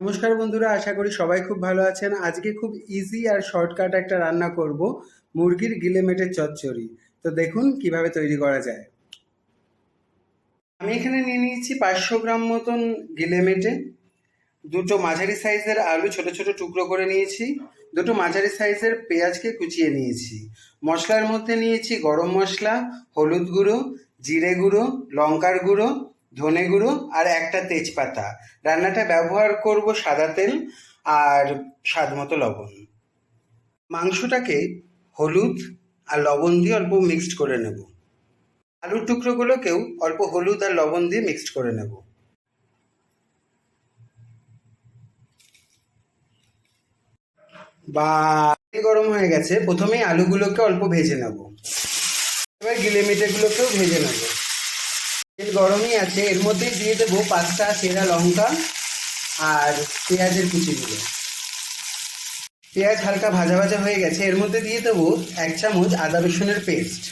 নমস্কার বন্ধুরা, আশা করি সবাই খুব ভালো আছেন। আজকে খুব ইজি আর শর্টকাট একটা রান্না করব, মুরগির গিলেমেটের চচ্চড়ি। তো দেখুন কীভাবে তৈরি করা যায়। আমি এখানে নিয়ে নিয়েছি পাঁচশো গ্রাম মতন গিলেমেটে দুটো মাঝারি সাইজের আলু ছোট ছোট টুকরো করে নিয়েছি, দুটো মাঝারি সাইজের পেঁয়াজকে কুচিয়ে নিয়েছি। মশলার মধ্যে নিয়েছি গরম মশলা, হলুদ গুঁড়ো, জিরে গুঁড়ো, লঙ্কার গুঁড়ো ধনে গুঁড়ো আর একটা তেজপাতা। রান্নাটা ব্যবহার করব সাদা তেল আর স্বাদ মতো লবণ। মাংসটাকে হলুদ আর লবণ দিয়ে অল্প মিক্সড করে নেব। আলুর টুকরোগুলোকেও অল্প হলুদ আর লবণ দিয়ে মিক্সড করে নেব। বা গরম হয়ে গেছে। প্রথমেই আলুগুলোকে অল্প ভেজে নেব। এবার গিলেমিটেগুলোকেও ভেজে নেব। গরমই আছে। এর মধ্যেই দিয়ে দেবো পাঁচটা সেরা লঙ্কা আর পেঁয়াজের কুচিগুলো। পেঁয়াজ হালকা ভাজা ভাজা হয়ে গেছে। এর মধ্যে দিয়ে দেবো এক চামচ আদা রসুনের পেস্ট।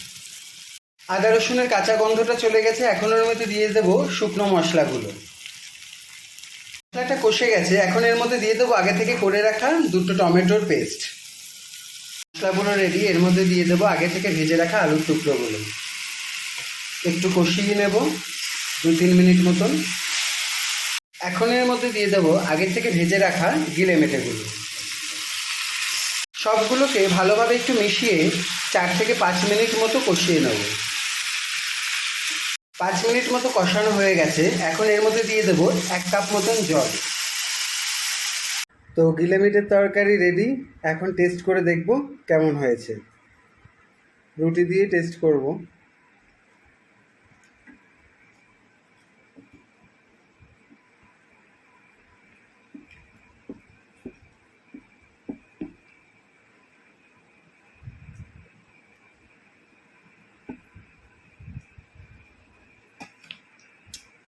আদা রসুনের কাঁচা গন্ধটা চলে গেছে। এখন এর মধ্যে দিয়ে দেবো শুকনো মশলাগুলো। মশলাটা কষে গেছে। এখন এর মধ্যে দিয়ে দেবো আগে থেকে করে রাখা দুটো টমেটোর পেস্ট। মশলাগুলো রেডি এর মধ্যে দিয়ে দেবো আগে থেকে ভেজে রাখা আলুর টুকরোগুলো। একটু কষিয়ে নেব দু তিন মিনিট মতন। এখন এর মধ্যে দিয়ে দেবো আগে থেকে ভেজে রাখা গিলে মেটেগুলো সবগুলোকে ভালোভাবে একটু মিশিয়ে চার থেকে পাঁচ মিনিট মতো কষিয়ে নেব। পাঁচ মিনিট মতো কষানো হয়ে গেছে, এখন এর মধ্যে দিয়ে দেবো এক কাপ মতন জল। তো গিলেমিটের তরকারি রেডি এখন টেস্ট করে দেখব কেমন হয়েছে। রুটি দিয়ে টেস্ট করব।